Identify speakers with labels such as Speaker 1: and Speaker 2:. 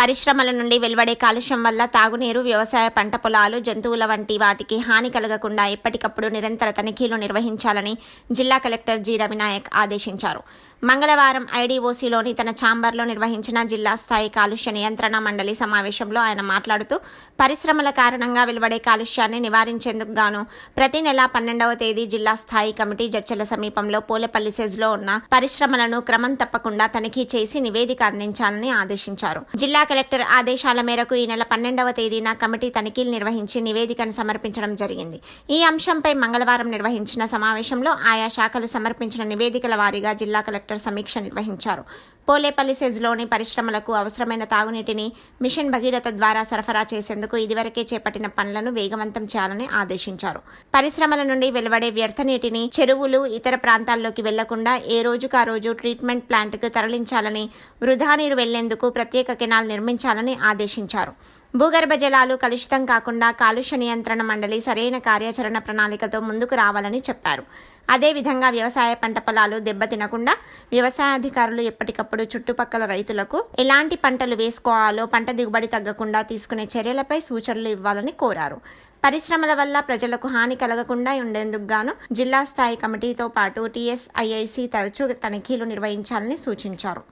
Speaker 1: పరిశ్రమల నుండి వెలువడే కాలుష్యం వల్ల తాగునీరు వ్యవసాయ పంట పొలాలు జంతువుల వంటి వాటికి హాని కలగకుండా ఎప్పటికప్పుడు నిరంతర తనిఖీలు నిర్వహించాలని జిల్లా కలెక్టర్ జి రవినాయక్ ఆదేశించారు. మంగళవారం ఐడీఓసీలోని తన ఛాంబర్లో నిర్వహించిన జిల్లా స్థాయి కాలుష్య నియంత్రణ మండలి సమావేశంలో ఆయన మాట్లాడుతూ పరిశ్రమల కారణంగా వెలువడే కాలుష్యాన్ని నివారించేందుకు గాను ప్రతి నెల పన్నెండవ తేదీ జిల్లా స్థాయి కమిటీ జడ్చల సమీపంలో పూలపల్లి సెజ్లో ఉన్న పరిశ్రమలను క్రమం తప్పకుండా తనిఖీ చేసి నివేదిక అందించాలని ఆదేశించారు. జిల్లా కలెక్టర్ ఆదేశాల మేరకు ఈ నెల పన్నెండవ తేదీన కమిటీ తనిఖీలు నిర్వహించి నివేదికను సమర్పించడం జరిగింది. ఈ అంశంపై మంగళవారం నిర్వహించిన సమావేశంలో ఆయా శాఖలు సమర్పించిన నివేదికల వారీగా జిల్లా కలెక్టర్ సమీక్ష నిర్వహించారు. పోలేపల్లి సెజ్లోని పరిశ్రమలకు అవసరమైన తాగునీటిని మిషన్ భగీరథ ద్వారా సరఫరా చేసేందుకు ఇదివరకే చేపట్టిన పనులను వేగవంతం చేయాలని ఆదేశించారు. పరిశ్రమల నుండి వెలువడే వ్యర్థ నీటిని చెరువులు ఇతర ప్రాంతాల్లోకి వెళ్ళకుండా ఏ రోజుకు ఆ రోజు ట్రీట్మెంట్ ప్లాంట్కు తరలించాలని వృధా నీరు వెళ్ళేందుకు ప్రత్యేక కెనాల్ నిర్మించాలని ఆదేశించారు. భూగర్భ జలాలు కలుషితం కాకుండా కాలుష్య నియంత్రణ మండలి సరైన కార్యాచరణ ప్రణాళికతో ముందుకు రావాలని చెప్పారు. అదేవిధంగా వ్యవసాయ పంట పొలాలు దెబ్బతినకుండా వ్యవసాయాధికారులు ఎప్పటికప్పుడు ఇప్పుడు చుట్టుపక్కల రైతులకు ఎలాంటి పంటలు వేసుకోవాలో పంట దిగుబడి తగ్గకుండా తీసుకునే చర్యలపై సూచనలు ఇవ్వాలని కోరారు. పరిశ్రమల వల్ల ప్రజలకు హాని కలగకుండా ఉండేందుకు గాను జిల్లా స్థాయి కమిటీతో పాటు టీఎస్ఐఐసి తరచూ తనిఖీలు నిర్వహించాలని సూచించారు.